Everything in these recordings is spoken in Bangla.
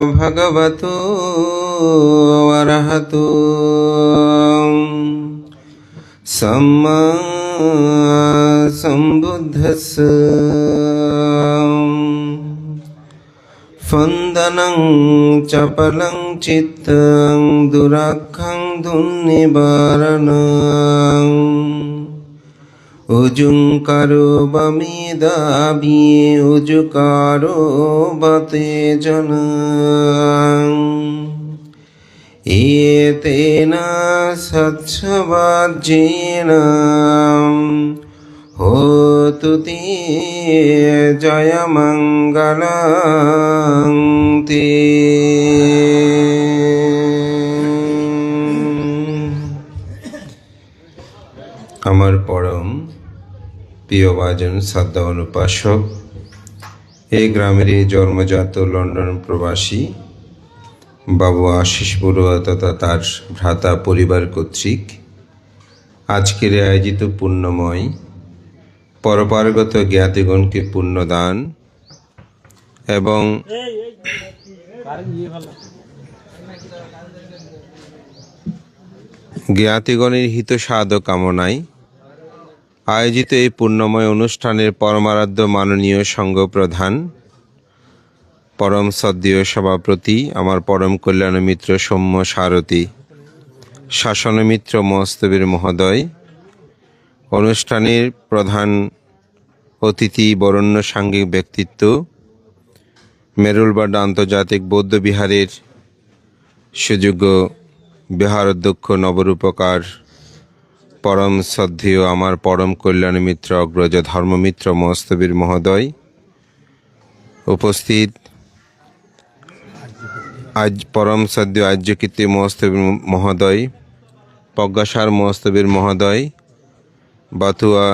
භගවතු වරහතු. සම්මා සම්බුද්දස්ස. ෆන්දනං චපලං චිත්තං දුරක්ඛං දුන්නිබාරණං. दुर्निवारणम् উজুঙ্কারো বমি দাবি উজুকারো বতে জন এতেন সৎসবাজ্যেন হোতু তে জয় মঙ্গল প্রিয়ভাজন শ্রদ্ধা অনুপাসক, এই গ্রামেরই জন্মজাত লন্ডন প্রবাসী বাবু আশিস বড়ুয়া তথা তার ভ্রাতা পরিবার কর্তৃক আজকের আয়োজিত পুণ্যময়, পরপারগত জ্ঞাতিগণকে পুণ্যদান এবং জ্ঞাতিগণের হিত সাধ কামনায় আয়োজিত এই পুণ্যময় অনুষ্ঠানের পরমারাধ্য মাননীয় সংঘ প্রধান পরম সদ্দীয় সভাপতি, আমার পরম কল্যাণ মিত্র সৌম্য সারথী, শাসনমিত্র মস্তবীর মহোদয়, অনুষ্ঠানের প্রধান অতিথি বরণ্য সাংঘিক ব্যক্তিত্ব, মেরুলবাড্ডা আন্তর্জাতিক বৌদ্ধ বিহারের সুযোগ্য বিহার অধ্যক্ষ নবরূপকার পরম শ্রদ্ধেয় আমার পরম কল্যাণ মিত্র, অগ্রজ ধর্মমিত্র মস্তবীর মহোদয় উপস্থিত। আজ পরম সদ্য আর্যকীর্তি মহস্তবীর মহোদয়, প্রজ্ঞাসার মহস্তবীর মহোদয় বাথুয়া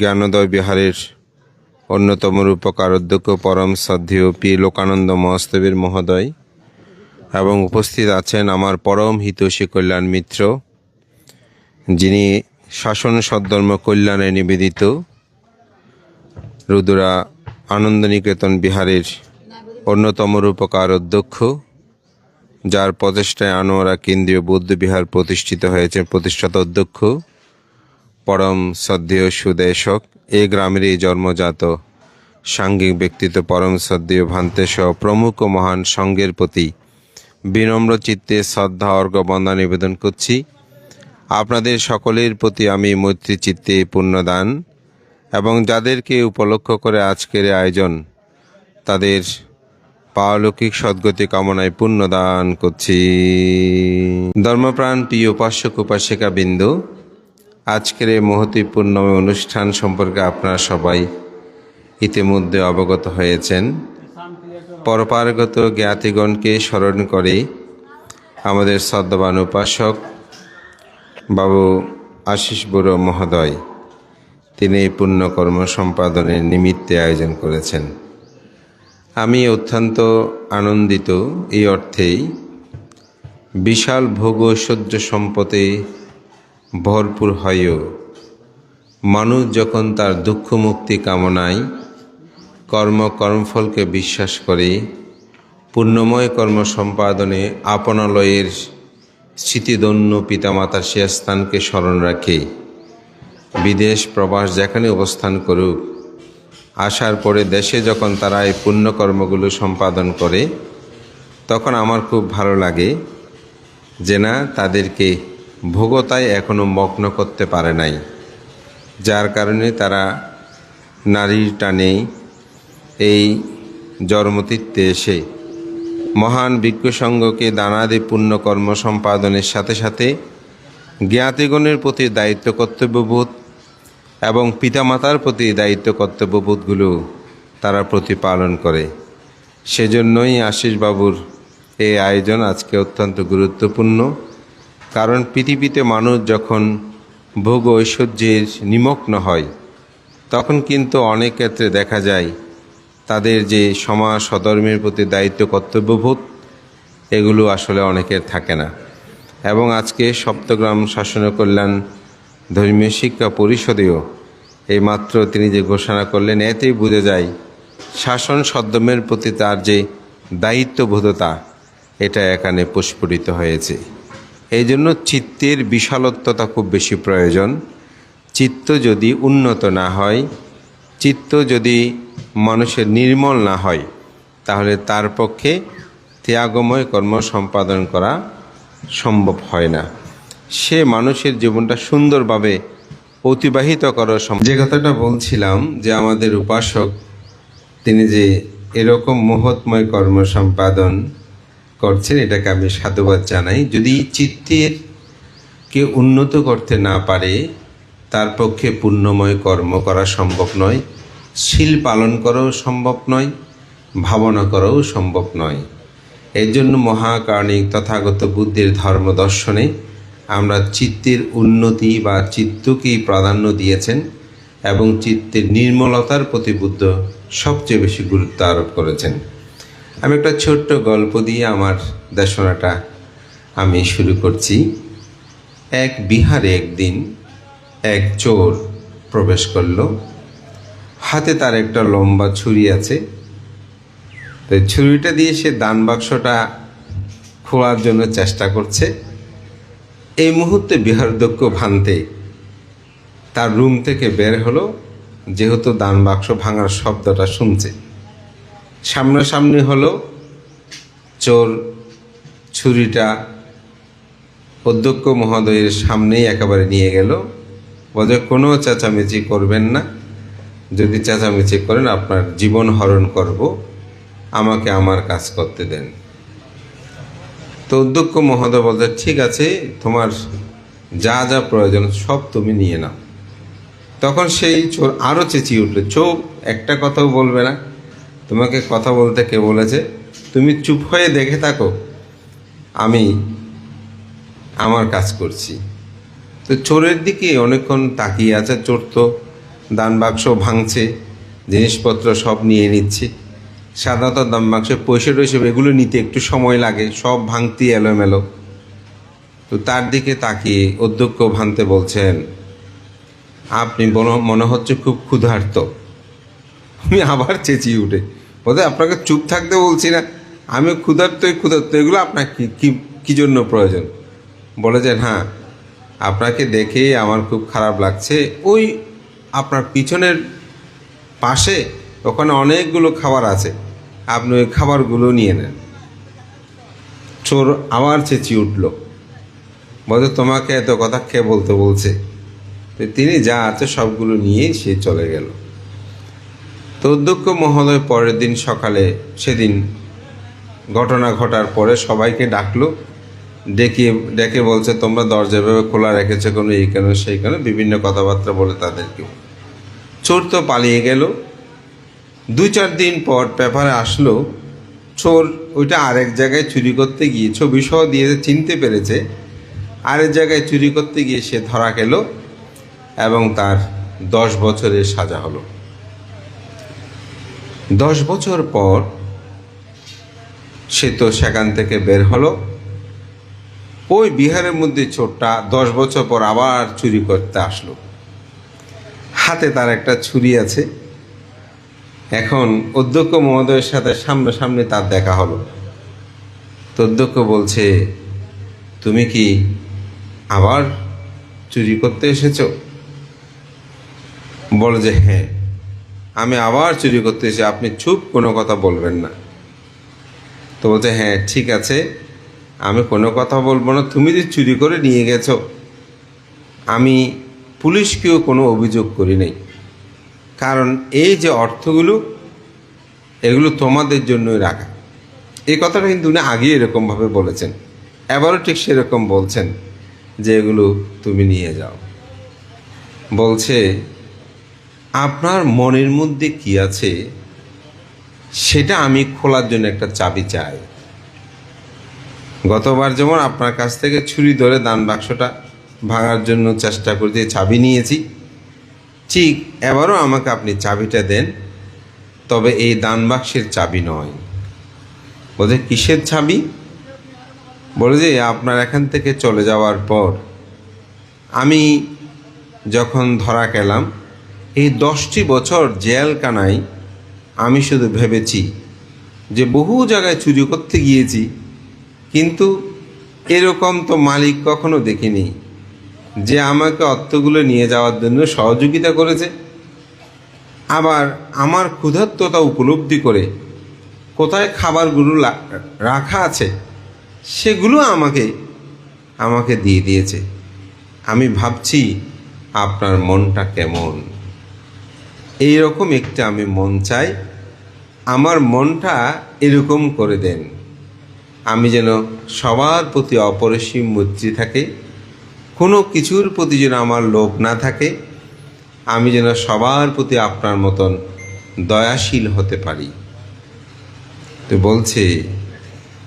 জ্ঞানোদয় বিহারের অন্যতম রূপকার অধ্যক্ষ পরম শ্রদ্ধেয় পি লোকানন্দ মহস্তবীর মহোদয় এবং উপস্থিত আছেন আমার পরম হিতৈষী কল্যাণ মিত্র যিনি শাসন সদ্ধর্ম কল্যাণে নিবেদিত রুদ্রা আনন্দনিকেতন বিহারের অন্যতম রূপকার অধ্যক্ষ, যার প্রচেষ্টায় আনোয়ারা কেন্দ্রীয় বৌদ্ধ বিহার প্রতিষ্ঠিত হয়েছে, প্রতিষ্ঠাতা অধ্যক্ষ, পরম শ্রদ্ধেয় সুদেশক। এ গ্রামেরই জন্মজাত সাংঘিক ব্যক্তিত্ব পরম শ্রদ্ধেয় ভান্তে সহ প্রমুখ মহান সংঘের প্রতি বিনম্র চিত্তে শ্রদ্ধা অর্ঘ বন্দা নিবেদন করছি। আপনাদের সকলের প্রতি আমি মৈত্রী চিত্তে পুণ্যদান এবং যাদেরকে উপলক্ষ করে আজকের আয়োজন, তাদের পারলৌকিক সদ্গতি কামনায় পুণ্যদান করছি। ধর্মপ্রাণ প্রিয় উপাসক উপাসিকা বিন্দু, আজকের এই মহতি পূর্ণময় অনুষ্ঠান সম্পর্কে আপনারা সবাই ইতিমধ্যে অবগত হয়েছেন। পরপারগত জ্ঞাতিগণকে স্মরণ করে আমাদের শ্রদ্ধাবান উপাসক বাবু আশিস বড়ো মহোদয়, তিনি এই পুণ্যকর্ম সম্পাদনের নিমিত্তে আয়োজন করেছেন। আমি অত্যন্ত আনন্দিত এই অর্থেই বিশাল ভোগ ঐশ্বর্য সম্পদে ভরপুর হয়েও। মানুষ যখন তার দুঃখ মুক্তি কামনায় কর্ম কর্মফলকে বিশ্বাস করে, পুণ্যময় কর্ম সম্পাদনে আপনালয়ের স্মৃতিদন্য পিতামাতার সে স্থানকে স্মরণ রাখে। বিদেশ প্রবাস যেখানে অবস্থান করুক, আসার পরে দেশে যখন তারা এই পুণ্যকর্মগুলো সম্পাদন করে, তখন আমার খুব ভালো লাগে যে না, তাদেরকে ভোগতায় এখনও মগ্ন করতে পারে নাই, যার কারণে তারা নারীর টানে এই জন্মতীর্থে এসে মহান বিজ্ঞসঙ্গকে দানাদি পুণ্যকর্ম সম্পাদনের সাথে সাথে জ্ঞাতিগণের প্রতি দায়িত্ব কর্তব্যবোধ এবং পিতামাতার প্রতি দায়িত্ব কর্তব্যবোধগুলো তারা প্রতিপালন করে। সেজন্যই আশিসবাবুর এই আয়োজন আজকে অত্যন্ত গুরুত্বপূর্ণ। কারণ পৃথিবীতে মানুষ যখন ভোগ ঐশ্বর্যের নিমগ্ন হয়, তখন কিন্তু অনেক ক্ষেত্রে দেখা যায় তাদের যে সমাজ সধর্মের প্রতি দায়িত্ব কর্তব্যবোধ, এগুলো আসলে অনেকের থাকে না। এবং আজকে সপ্তগ্রাম শাসন কল্যাণ ধর্মীয় শিক্ষা পরিষদেও এই মাত্র তিনি যে ঘোষণা করলেন, এতেই বোঝা যায় শাসন সদ্যমের প্রতি তার যে দায়িত্ববোধতা, এটা এখানে প্রস্ফুটিত হয়েছে। এই জন্য চিত্তের বিশালত্বতা খুব বেশি প্রয়োজন। চিত্ত যদি উন্নত না হয়, চিত্ত যদি মানুষের নির্মল না হয়, তাহলে তার পক্ষে ত্যাগময় কর্ম সম্পাদন করা সম্ভব হয় না। সে মানুষের জীবনটা সুন্দরভাবে অতিবাহিত করার সম্ভব। যে কথাটা বলছিলাম যে আমাদের উপাসক, তিনি যে এরকম মহৎময় কর্ম সম্পাদন করছেন, এটাকে আমি সাধুবাদ জানাই। যদি চিত্তের কে উন্নত করতে না পারে, তার পক্ষে পুণ্যময় কর্ম করা সম্ভব নয়। শিল পালন করাও সম্ভব নয়, ভাবনা করাও সম্ভব নয়। এর জন্য মহাকারণিক তথাগত বুদ্ধির ধর্ম দর্শনে আমরা চিত্তের উন্নতি বা চিত্তকেই প্রাধান্য দিয়েছেন এবং চিত্তের নির্মলতার প্রতি বুদ্ধ সবচেয়ে বেশি গুরুত্ব আরোপ করেছেন। আমি একটা ছোট্ট গল্প দিয়ে আমার দেশনাটা আমি শুরু করছি। এক বিহারে একদিন এক চোর প্রবেশ করল। হাতে তার একটা লম্বা ছুরি আছে। তো ছুরিটা দিয়ে সে দান বাক্সটা খোলার জন্য চেষ্টা করছে। এই মুহূর্তে বিহারদক্ষ ভান্তে তার রুম থেকে বের হলো, যেহেতু দান বাক্স ভাঙার শব্দটা শুনছে। সামনাসামনি হলো, চোর ছুরিটা অধ্যক্ষ মহোদয়ের সামনেই একেবারে নিয়ে গেল। বলে কোনো চেঁচামেচি করবেন না। যদি চেঁচামেচি করেন, আপনার জীবন হরণ করব, আমাকে আমার কাজ করতে দেন। তো অধ্যক্ষ মহোদয় বলতে ঠিক আছে, তোমার যা যা প্রয়োজন সব তুমি নিয়ে নাও। তখন সেই চোর আরও চেঁচিয়ে উঠল, চোপ, একটা কথাও বলবে না। তোমাকে কথা বলতে কে বলেছে? তুমি চুপ হয়ে দেখে থাকো। আমি আমার কাজ করছি। তো চোরের দিকে অনেকক্ষণ তাকিয়ে আছে, চোর তো দান বাক্স ভাঙছে, জিনিসপত্র সব নিয়ে নিচ্ছে। সাধারণত দান বাক্সে পয়সা টয়সা, এগুলো নিতে একটু সময় লাগে, সব ভাঙতি এলোমেলো। তো তার দিকে তাকিয়ে অধ্যক্ষ ভাঙতে বলছেন, আপনি মনে হচ্ছে খুব ক্ষুধার্ত। আমি আবার চেঁচিয়ে উঠে বলতে আপনাকে চুপ থাকতে বলছি না আমি ক্ষুধার্তই ক্ষুধার্ত, এগুলো আপনার কি, কি- জন্য প্রয়োজন? বলে যে হ্যাঁ আপনাকে দেখে আমার খুব খারাপ লাগছে। ওই আপনার পিছনের পাশে ওখানে অনেকগুলো খাবার আছে। আপনি ওই খাবারগুলো নিয়ে নেন। চোর আবার চেঁচিয়ে উঠল। বলতে তোমাকে এত কথা কে বলতে বলছে? তিনি যা আছে সবগুলো নিয়ে সে চলে গেল। তো অধ্যক্ষ মহোদয় পরের দিন সকালে সেদিন ঘটনা ঘটার পরে সবাইকে ডাকলো। ডেকে ডেকে বলছে, তোমরা দরজা ভেবে খোলা রেখেছে কোনো? এই কেন সেই কেন বিভিন্ন কথাবার্তা বলে তাদেরকে। চোর তো পালিয়ে গেল। দুই চার দিন পর পেপারে আসলো, চোর ওইটা আরেক জায়গায় চুরি করতে গিয়ে ছবি সহ দিয়ে চিনতে পেরেছে, আরেক জায়গায় চুরি করতে গিয়ে সে ধরা গেল এবং তার দশ বছরের সাজা হলো। দশ বছর পর সে তো সেখান থেকে বের হলো। ওই বিহারের মধ্যে চোরটা দশ বছর পর আবার চুরি করতে আসলো। হাতে তার একটা ছুরি আছে। এখন অধ্যক্ষ মহোদয়ের সাথে সামনাসামনি তার দেখা হলো। তো অধ্যক্ষ বলছে, তুমি কি আবার চুরি করতে এসেছ? বলে যে হ্যাঁ আমি আবার চুরি করতে এসে আপনি চুপ, কোনো কথা বলবেন না। তো বলছে হ্যাঁ ঠিক আছে। আমি কোনো কথা বলব না, তুমি যে চুরি করে নিয়ে গেছো। আমি পুলিশকেও কোনো অভিযোগ করি নাই। কারণ এই যে অর্থগুলো, এগুলো তোমাদের জন্যই রাখা। এই কথাটা কিন্তু উনি আগেই এরকমভাবে বলেছেন। এবারও ঠিক সেরকম বলছেন যে এগুলো তুমি নিয়ে যাও। বলছে, আপনার মনের মধ্যে কি আছে? সেটা আমি খোলার জন্য একটা চাবি চাই। গতবার যেমন আপনার কাছ থেকে ছুরি ধরে দান বাক্সটা ভাঙার জন্য চেষ্টা করতে চাবি নিয়েছি, ঠিক এবারও আমাকে আপনি চাবিটা দেন, তবে এই দান বাক্সের চাবি নয়। বলছে কিসের চাবি? বলে যে, আপনার এখান থেকে চলে যাওয়ার পর আমি যখন ধরা গেলাম এই দশটি বছর কিন্তু এরকম তো মালিক কখনো দেখিনি যে আমাকে অর্থগুলো নিয়ে যাওয়ার জন্য সহযোগিতা করেছে। আবার আমার ক্ষুধার্ততা উপলব্ধি করে কোথায় খাবারগুলো রাখা আছে সেগুলো আমাকে আমাকে দিয়ে দিয়েছে। আমি ভাবছি আপনার মনটা কেমন? এই রকম একটা আমি মন চাই। আমার মনটা এরকম করে দেন। আমি যেন সবার প্রতি অপরিসীম মৈত্রী থাকে, কোনো কিছুর প্রতি যেন আমার লোভ না থাকে, আমি যেন সবার প্রতি আপনার মতন দয়াশীল হতে পারি। তো বলছে,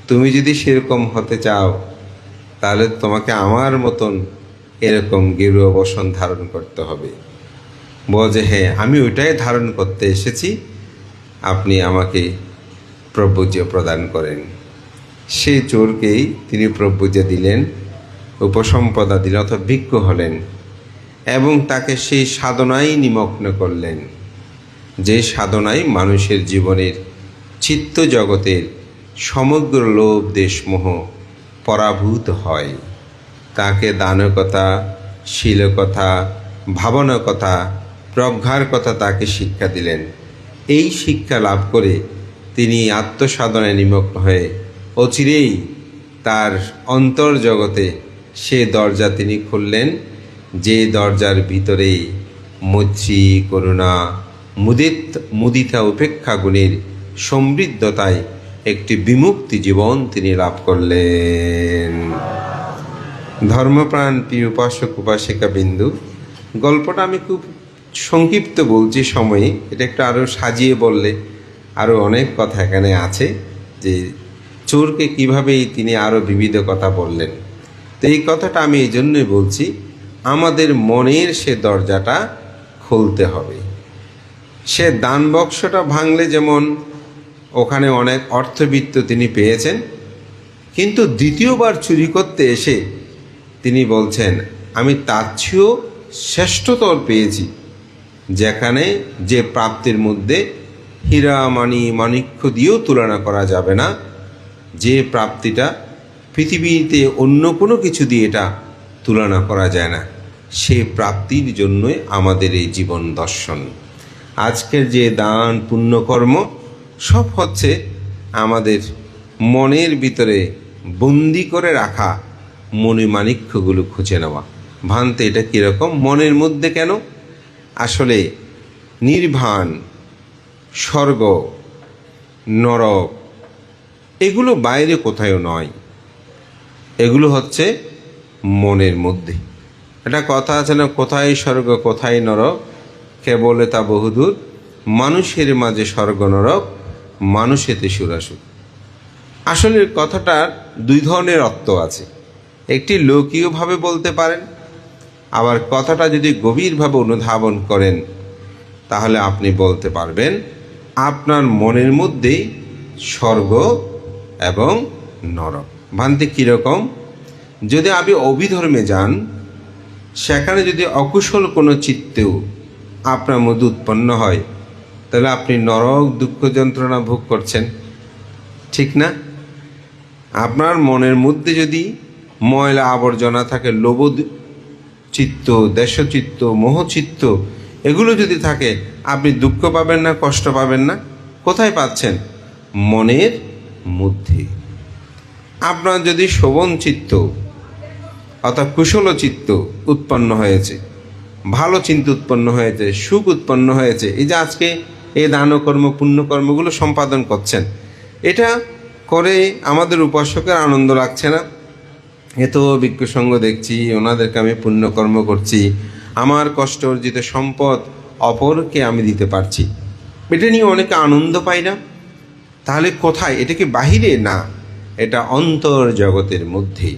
তুমি যদি সেরকম হতে চাও, তাহলে তোমাকে আমার মতন এরকম গেরুয়া বসন ধারণ করতে হবে। বলছে হ্যাঁ আমি ওইটাই ধারণ করতে এসেছি। আপনি আমাকে প্রভুজ্য প্রদান করেন। সেই চোরকেই তিনি প্রভুজ্য দিলেন, উপসম্পদা দিলেন অথবা ভিক্ষু হলেন এবং তাকে সেই সাধনায় নিমগ্ন করলেন। যে সাধনায় মানুষের জীবনের চিত্ত জগতের সমগ্র লোভ, দেশমোহ পরাভূত হয়। তাকে দানকতা, শীলকথা, ভাবনাকথা প্রজ্ঞার কথা তাকে শিক্ষা দিলেন। এই শিক্ষা লাভ করে তিনি আত্মসাধনায় নিমগ্ন হয়ে অচিরেই তার অন্তর জগতে সে দরজা তিনি খুললেন, যে দরজার ভিতরে মৈত্রী, করুণা, মুদিত, মুদিতা উপেক্ষা গুণের সমৃদ্ধতায় একটি বিমুক্তি জীবন তিনি লাভ করলেন। ধর্মপ্রাণ প্রিয় উপাসক, উপাসিকা বিন্দু, গল্পটা আমি খুব সংক্ষিপ্ত বলছি সময়ে, এটা একটু আরও সাজিয়ে বললে আরও অনেক কথা এখানে আছে যে চোরকে কীভাবেই তিনি আরও বিবিধ কথা বললেন। তো এই কথাটা আমি এই জন্যই বলছি, আমাদের মনের সে দরজাটা খুলতে হবে। সে দান বক্সটা ভাঙলে যেমন ওখানে অনেক অর্থবিত্ত তিনি পেয়েছেন, কিন্তু দ্বিতীয়বার চুরি করতে এসে তিনি বলছেন, আমি তার চেয়েও শ্রেষ্ঠতর পেয়েছি, যেখানে যে প্রাপ্তির মধ্যে হীরা মানি মাণিক্য দিয়েও তুলনা করা যাবে না। যে প্রাপ্তিটা পৃথিবীতে অন্য কোনো কিছু দিয়ে এটা তুলনা করা যায় না, সে প্রাপ্তির জন্যই আমাদের এই জীবন দর্শন। আজকের যে দান, পুণ্যকর্ম, সব হচ্ছে আমাদের মনের ভিতরে বন্দি করে রাখা মণিমাণিক্যগুলো খুঁজে নেওয়া। ভানতে, এটা কীরকম? মনের মধ্যে কেন? আসলে নির্বাণ স্বর্গ, নরক এগুলো বাইরে কোথাও নয়। এগুলো হচ্ছে মনের মধ্যে। একটা কথা আছে না, কোথায় স্বর্গ, কোথায় নরক? কে বলে তা বহুদূর? মানুষের মাঝে স্বর্গ, নরক, মানুষেতে সুরাসুর। আসলে কথাটার দুই ধরনের অর্থ আছে। একটি লৌকিকভাবে বলতে পারেন, আবার কথাটা যদি গভীরভাবে অনুধাবন করেন, তাহলে আপনি বলতে পারবেন, আপনার মনের মধ্যেই স্বর্গ এবং নরক। ভান্তি কীরকম? যদি আপনি অভিধর্মে যান, সেখানে যদি অকুশল কোনো চিত্তেও আপনার মধ্যে উৎপন্ন হয়, তাহলে আপনি নরক দুঃখ যন্ত্রণা ভোগ করছেন। ঠিক না? আপনার মনের মধ্যে যদি ময়লা আবর্জনা থাকে লোভ চিত্ত, দেশচিত্ত, মোহচিত্ত, এগুলো যদি থাকে, আপনি দুঃখ পাবেন না, কষ্ট পাবেন না? কোথায় পাচ্ছেন? মনের মধ্যে। আপনার যদি শোভন চিত্ত অর্থাৎ কুশল চিত্ত উৎপন্ন হয়েছে, ভালো চিন্তা উৎপন্ন হয়েছে, সুখ উৎপন্ন হয়েছে, এই যে আজকে এই দানকর্ম, পুণ্যকর্মগুলো সম্পাদন করছেন, এটা করে আমাদের উপাসকের আনন্দ লাগছে না? এত বিজ্ঞ সঙ্গ দেখছি, ওনাদেরকে আমি পুণ্যকর্ম করছি, আমার কষ্ট অর্জিত সম্পদ অপরকে আমি দিতে পারছি। এটা নিয়ে অনেকে আনন্দ পাই না? তাহলে কোথায়? এটা কি বাহিরে? না। এটা অন্তর জগতের মধ্যে।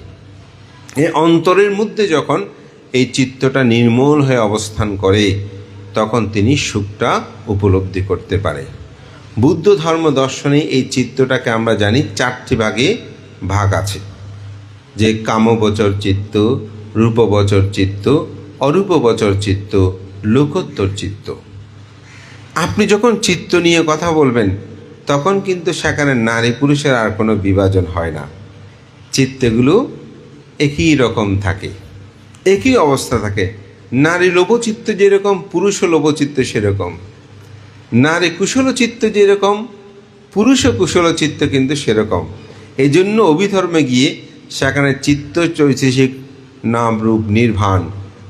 এই অন্তরের মধ্যে যখন এই চিত্তটা নির্মল হয়ে অবস্থান করে, তখন তিনি সুখটা উপলব্ধি করতে পারে। বুদ্ধ ধর্ম দর্শনে এই চিত্তটাকে আমরা জানি চারটি ভাগে ভাগ আছে। যে কামবচর চিত্ত, রূপবচর চিত্ত, অরূপবচর চিত্ত, লোকোত্তর চিত্ত। আপনি যখন চিত্ত নিয়ে কথা বলবেন তখন কিন্তু সেখানে নারী পুরুষের আর কোনো বিভাজন হয় না। চিত্তগুলো একই রকম থাকে, একই অবস্থা থাকে। নারী লোভচিত্ত যেরকম, পুরুষ লোভচিত্ত সেরকম। নারী কুশল চিত্ত যেরকম, পুরুষ কুশল চিত্ত কিন্তু সেরকম। এই জন্য অভিধর্মে গিয়ে সেখানে চিত্ত, চৈতসিক, নাম রূপ নির্বাণ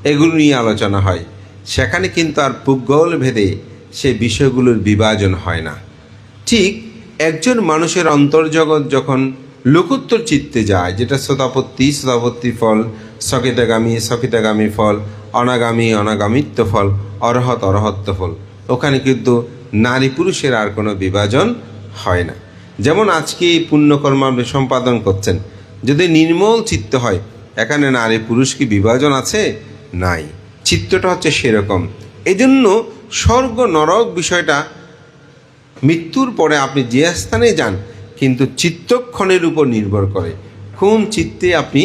এগুলো নিয়ে আলোচনা হয়। সেখানে কিন্তু আর পুগল ভেদে সে বিষয়গুলোর বিভাজন হয় না। ঠিক একজন মানুষের অন্তর্জগৎ যখন লোকোত্তর চিত্তে যায়, যেটা শ্রোতাপত্তি শ্রোতাপত্তি ফল সকিতাগামী সকিতাগামী ফল, অনাগামী, অনাগামিত্ব ফল, অরহত, অরহত্ব ফল, ওখানে কিন্তু নারী পুরুষের আর কোনো বিভাজন হয় না। যেমন আজকে এই পুণ্যকর্ম সম্পাদন করছেন, যদি নির্মল চিত্ত হয়, এখানে নারী পুরুষ কি বিভাজন আছে? নাই। চিত্তটা হচ্ছে সেরকম। এজন্য জন্য স্বর্গ নরক বিষয়টা মৃত্যুর পরে আপনি যে স্থানে যান, কিন্তু চিত্তক্ষণের উপর নির্ভর করে। কোন চিত্তে আপনি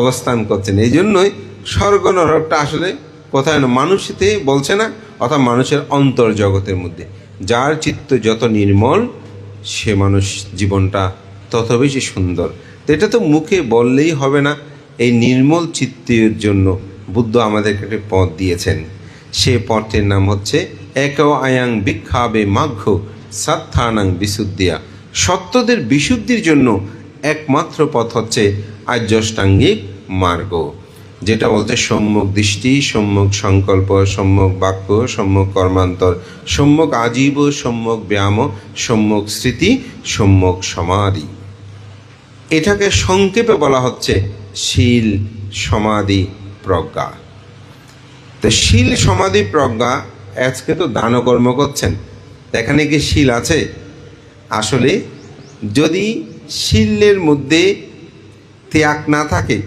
অবস্থান করছেন। এই জন্যই স্বর্গ নরকটা আসলে কোথায় মানুষতে বলছে না, অর্থাৎ মানুষের অন্তর জগতের মধ্যে। যার চিত্ত যত নির্মল, সে মানুষ জীবনটা তত বেশি সুন্দর। তো এটা তো মুখে বললেই হবে না, এই নির্মল চিত্তের জন্য বুদ্ধ আমাদেরকে একটি পথ দিয়েছেন। সে পথের নাম হচ্ছে এক আয়াং বিক্ষাবে মাঘ্য সাত্থানাং বিশুদ্ধিয়া। সত্যদের বিশুদ্ধির জন্য একমাত্র পথ হচ্ছে আর্যষ্টাঙ্গিক মার্গ, যেটা বলতে সম্যক দৃষ্টি, সম্যক সংকল্প, সম্যক বাক্য, সম্যক কর্মান্তর, সম্যক আজীব, সম্যক ব্যায়াম, সম্যক স্মৃতি, সম্যক সমাধি। এটাকে সংক্ষেপে বলা হচ্ছে শীল সমাধি প্রজ্ঞা। তো শীল সমাধি প্রজ্ঞা আজকে তো দানকর্ম করছেন। এখানে কি শিল আছে? আসলে যদি শিলের মধ্যে ত্যাগ না থাকে,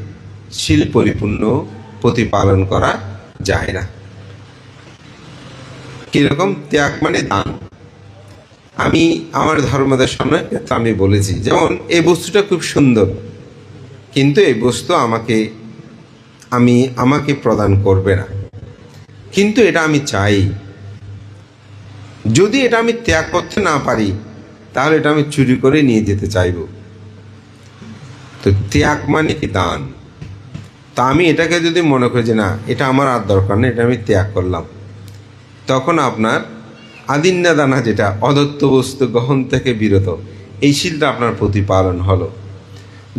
শিল পরিপূর্ণ প্রতিপালন করা যায় না। কীরকম ত্যাগ মানে দান? আমি, আমার ধর্মদের সামনে আমি বলেছি, যেমন এই বস্তুটা খুব সুন্দর, কিন্তু এই বস্তু আমাকে, আমি, আমাকে প্রদান করবে না। কিন্তু এটা আমি চাই। যদি এটা আমি ত্যাগ করতে না পারি, তাহলে এটা আমি চুরি করে নিয়ে যেতে চাইব। তো ত্যাগ মানে কি? দান। তা আমি এটাকে যদি মনে করি যে না, এটা আমার আর দরকার নেই, এটা আমি ত্যাগ করলাম, তখন আপনার আদিন্যা দানা যেটা, অদত্ত বস্তু গ্রহণ থেকে বিরত, এই শিলটা আপনার প্রতিপালন হলো।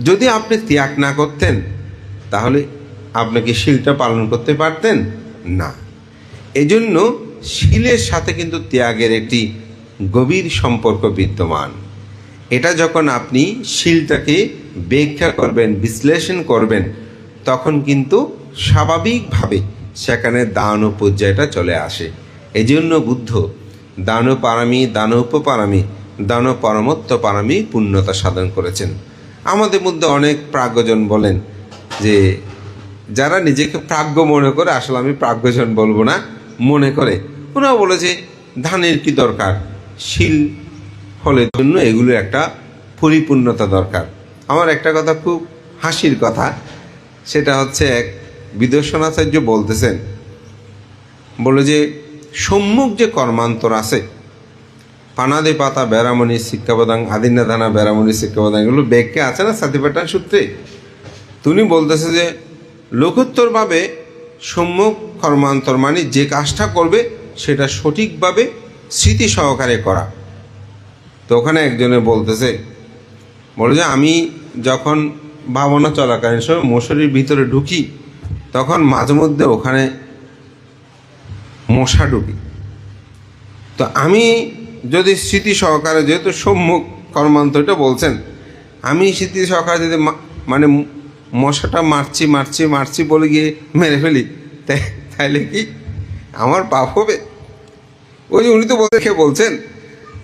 যদি আপনি ত্যাগ না করতেন, তাহলে আপনাকে শিলটা পালন করতে পারতেন? না। এজন্য শিলের সাথে কিন্তু ত্যাগের একটি গভীর সম্পর্ক বিদ্যমান। এটা যখন আপনি শিলটাকে ব্যাখ্যা করবেন, বিশ্লেষণ করবেন, তখন কিন্তু স্বাভাবিকভাবে সেখানে দান পর্যায়টা চলে আসে। এই জন্য বুদ্ধ দান পারামি দান উপপারামি দান পরমত্ব পারামি পূর্ণতা সাধন করেছেন। আমাদের মধ্যে অনেক প্রাজ্ঞজন বলেন যে, যারা নিজেকে প্রাজ্ঞ মনে করে, আসলে আমি প্রাজ্ঞজন বলব না, মনে করে। ওনারা বলেছে, ধানের কি দরকার? শিল, ফলের জন্য এগুলো একটা পরিপূর্ণতা দরকার। আমার একটা কথা খুব হাসির কথা, সেটা হচ্ছে এক বিদর্শনাচার্য বলতেছেন, বলে যে, সম্মুখ যে কর্মান্তর আছে, পানাদে পাতা, বেড়ামণি, শিক্ষাপ্রদান আদিন্যা ধানা বেড়ামণি, শিক্ষাপ্রদান, এগুলো ব্যাগকে আছে না সাথীপাটান সূত্রে? তুমি বলতেছে যে, লোকোত্তরভাবে সম্মুখ কর্মান্তর মানে যে কাজটা করবে সেটা সঠিকভাবে স্মৃতি সহকারে করা। তো ওখানে একজনে বলতেছে, বলে যে আমি যখন ভাবনা চলাকালীন সময় মশুরির ভিতরে ঢুকি, তখন মাঝে মধ্যে ওখানে মশা ঢুকি। তো আমি যদি স্মৃতি সহকারে যেহেতু সম্মুখ কর্মান্তরটা বলছেন, আমি স্মৃতি সহকারে যদি মানে মশাটা মারছি মারছি মারছি বলে গিয়ে মেরে ফেলি তাই তাইলে কি আমার পাপ হবে। ওই যে উনি তো খেয়ে বলছেন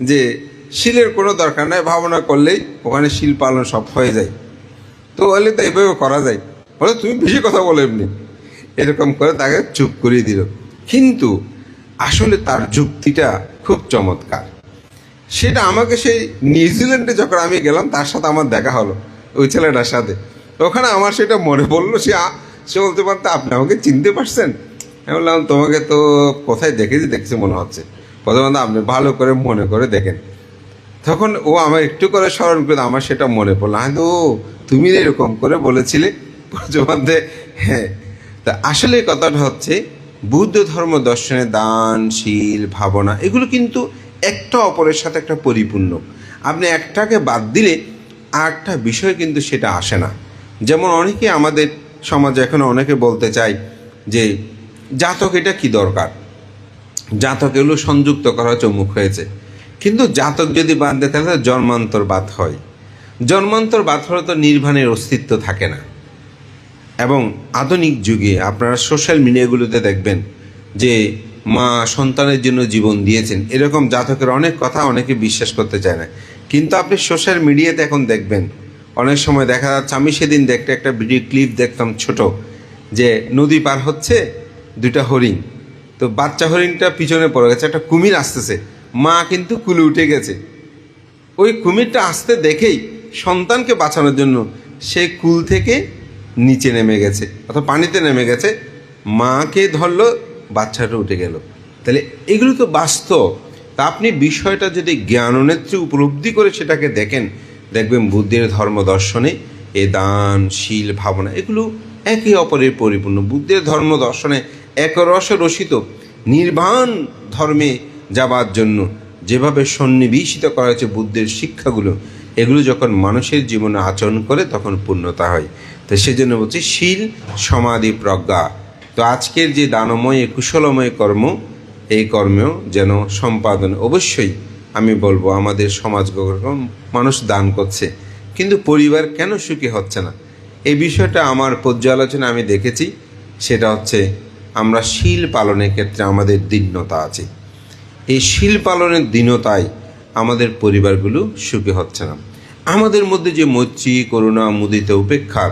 যে, শিলের কোনো দরকার নাই, ভাবনা করলেই ওখানে শিল পালন সব হয়ে যায়। তো বলে তো এভাবে করা যায়। বলে, তুমি বেশি কথা বলো এমনি। এরকম করে তাকে চুপ করিয়ে দিল। কিন্তু আসলে তার যুক্তিটা খুব চমৎকার। সেটা আমাকে সেই নিউজিল্যান্ডে যখন আমি গেলাম, তার সাথে আমার দেখা হলো, ওই ছেলেটার সাথে। ওখানে আমার সেটা মনে পড়ল, সে সে বলতে পারতো আপনি আমাকে চিনতে পারছেন? আমি বললাম, তোমাকে তো কোথায় দেখেছি? দেখছি মনে হচ্ছে। প্রথমত আপনি ভালো করে মনে করে দেখেন। তখন ও আমার একটু করে স্মরণ করে আমার সেটা মনে পড়ল। হ্যাঁ তো তুমি এরকম করে বলেছিলে। মধ্যে হ্যাঁ। তা আসলে কথাটা হচ্ছে, বুদ্ধ ধর্ম দর্শনে দান, শীল, ভাবনা, এগুলো কিন্তু একটা অপরের সাথে একটা পরিপূর্ণ। আপনি একটাকে বাদ দিলে আরেকটা বিষয় কিন্তু সেটা আসে না। যেমন অনেকে আমাদের সমাজে এখন অনেকে বলতে চায় যে জাতক, এটা কি দরকার? জাতক এগুলো সংযুক্ত করা চমুক হয়েছে। কিন্তু জাতক যদি বাদ দেয়, তাহলে জন্মান্তর বাদ হয়। জন্মান্তর বাদ হলে তো নির্বাণের অস্তিত্ব থাকে না। এবং আধুনিক যুগে আপনারা সোশ্যাল মিডিয়াগুলোতে দেখবেন যে মা সন্তানের জন্য জীবন দিয়েছেন। এরকম জাতকের অনেক কথা অনেকে বিশ্বাস করতে চায় না। কিন্তু আপনি সোশ্যাল মিডিয়াতে এখন দেখবেন, অনেক সময় দেখা যাচ্ছে, আমি সেদিন দেখতে একটা ভিডিও ক্লিপ দেখতাম ছোট, যে নদী পার হচ্ছে দুইটা হরিণ। তো বাচ্চা হরিণটা পিছনে পড়ে গেছে, একটা কুমির আসতেছে। মা কিন্তু কুলে উঠে গেছে। ওই কুমিরটা আসতে দেখেই সন্তানকে বাঁচানোর জন্য সে কুল থেকে নিচে নেমে গেছে, অর্থাৎ পানিতে নেমে গেছে। মাকে ধরলো, বাচ্চাটা উঠে গেল। তাহলে এগুলো তো বাস্তব। তা আপনি বিষয়টা যদি জ্ঞাননেত্রী উপলব্ধি করে সেটাকে দেখেন, দেখবেন বুদ্ধের ধর্ম দর্শনে এ দান, শীল, ভাবনা, এগুলো একে অপরের পরিপূর্ণ। বুদ্ধের ধর্ম দর্শনে একরস রসিত নির্বাণ ধর্মে যাবার জন্য যেভাবে সন্নিবেশিত করা হয়েছে বুদ্ধের শিক্ষাগুলো, এগুলো যখন মানুষের জীবনে আচরণ করে তখন পূর্ণতা হয়। তো সেজন্য বলছি শীল সমাধি প্রজ্ঞা। তো আজকের যে দানময়, কুশলময় কর্ম, এই কর্মেও যেন সম্পাদন অবশ্যই আমি বলব আমাদের সমাজ মানুষ দান করছে। কিন্তু পরিবার কেন সুখী হচ্ছে না? এই বিষয়টা আমার পর্যালোচনা আমি দেখেছি। সেটা হচ্ছে আমরা শীল পালনের ক্ষেত্রে আমাদের দীর্ণতা আছে এই শীল পালনের দীনতায় আমাদের পরিবারগুলো সুখী হচ্ছে না আমাদের মধ্যে যে মৈত্রী, করুণা, মুদিত উপেক্ষার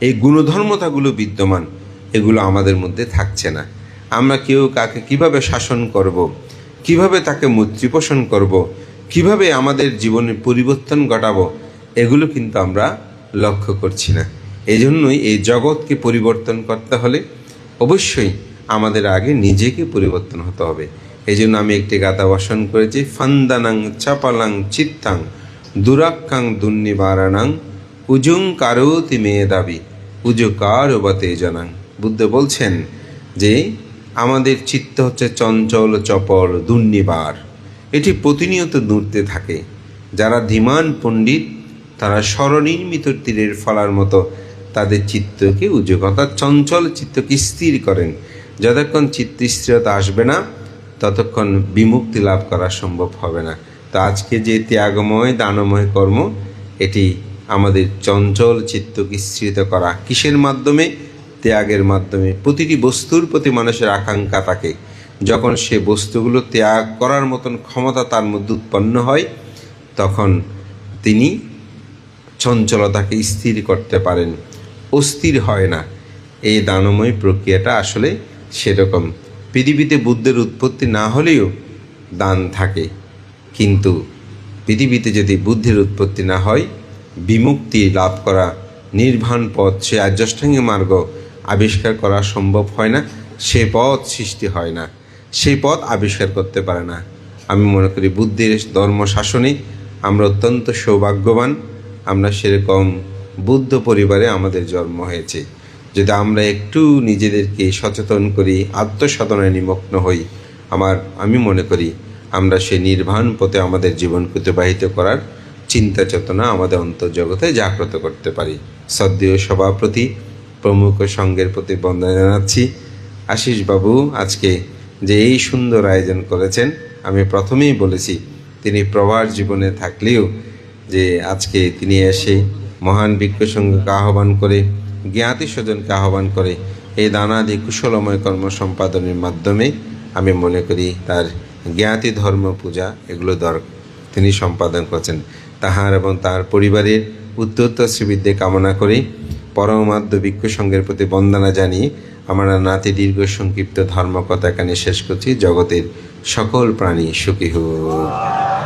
এই গুণধর্মতাগুলো বিদ্যমান, এগুলো আমাদের মধ্যে থাকছে না আমরা কেউ কাকে কীভাবে শাসন করব। কীভাবে তাকে মৈত্রী পোষণ করব। কীভাবে আমাদের জীবনে পরিবর্তন ঘটাবো, এগুলো কিন্তু আমরা লক্ষ্য করছি না এই জন্যই এই জগৎকে পরিবর্তন করতে হলে অবশ্যই আমাদের আগে নিজেকে পরিবর্তন হতে হবে। এই জন্য আমি একটি গাথা বসন করেছি, ফান্দানাং চাপালাং চিত্তাং দুরাক্ষাং দুর্নিবারাণাং উজুং কারোতি মেয়ে দাবি উজুকার বাতে জানাং বুদ্ধ বলছেন যে, আমাদের চিত্ত হচ্ছে চঞ্চল, চপল, দুর্নিবার। এটি প্রতিনিয়ত নড়তে থাকে। যারা ধীমান পণ্ডিত, তারা স্বরনির্মিত তীরের ফলার মতো তাদের চিত্তকে উজুক অর্থাৎ চঞ্চল চিত্তকে স্থির করেন। যতক্ষণ চিত্ত স্থিরতা আসবে না, ততক্ষণ বিমুক্তি লাভ করা সম্ভব হবে না। তো আজকে যে ত্যাগময়, দানময় কর্ম, এটি আমাদের চঞ্চল চিত্তকে স্থিরিত করা কিসের মাধ্যমে? ত্যাগের মাধ্যমে। প্রতিটি বস্তুর প্রতি মানুষের আকাঙ্ক্ষা থাকে। যখন সে বস্তুগুলো ত্যাগ করার মতন ক্ষমতা তার মধ্যে উৎপন্ন হয়, তখন তিনি চঞ্চলতাকে স্থির করতে পারেন। অস্থির হয় না। এই দানময় প্রক্রিয়াটা আসলে সেরকম। পৃথিবীতে বুদ্ধের উৎপত্তি না হলেও দান থাকে। কিন্তু পৃথিবীতে যদি বুদ্ধির উৎপত্তি না হয়, বিমুক্তি লাভ করা নির্বাণ পথ, সে আর্যষ্টাঙ্গী মার্গ আবিষ্কার করা সম্ভব হয় না, সে পথ সৃষ্টি হয় না। সেই পথ আবিষ্কার করতে পারে না। আমি মনে করি বুদ্ধির ধর্ম শাসনে আমরা অত্যন্ত সৌভাগ্যবান। আমরা সেরকম বুদ্ধ পরিবারে আমাদের জন্ম হয়েছে। যদি আমরা একটু নিজেদেরকে সচেতন করি, আত্মসাধনায় নিমগ্ন হই, আমার, আমি মনে করি আমরা সেই নির্বাণ পথে আমাদের জীবন অতিবাহিত করার চিন্তা চেতনা আমাদের অন্তর্জগতে জাগ্রত করতে পারি। সদ্য সভাপতি, প্রমুখ সঙ্গের প্রতি বন্দনা জানাচ্ছি। আশিস বাবু আজকে যে এই সুন্দর আয়োজন করেছেন, আমি প্রথমেই বলেছি, তিনি প্রবাস জীবনে থাকলেও যে আজকে তিনি এসে মহান বিজ্ঞ আহ্বান করে জ্ঞাতি স্বজনকে আহ্বান করে, এই দানাদি কুশলময় কর্ম সম্পাদনের মাধ্যমে আমি মনে করি তার জ্ঞাতি ধর্ম পূজা এগুলো দর, তিনি সম্পাদন করছেন। তাহার এবং তার পরিবারের উত্তরোত্তর শ্রীবিদ্যে কামনা করে পরমাদ্য সংঘের প্রতি বন্দনা জানিয়ে আমরা নাতি দীর্ঘ সংক্ষিপ্ত ধর্মকথা এখানে শেষ করছি। জগতের সকল প্রাণী সুখী হোক।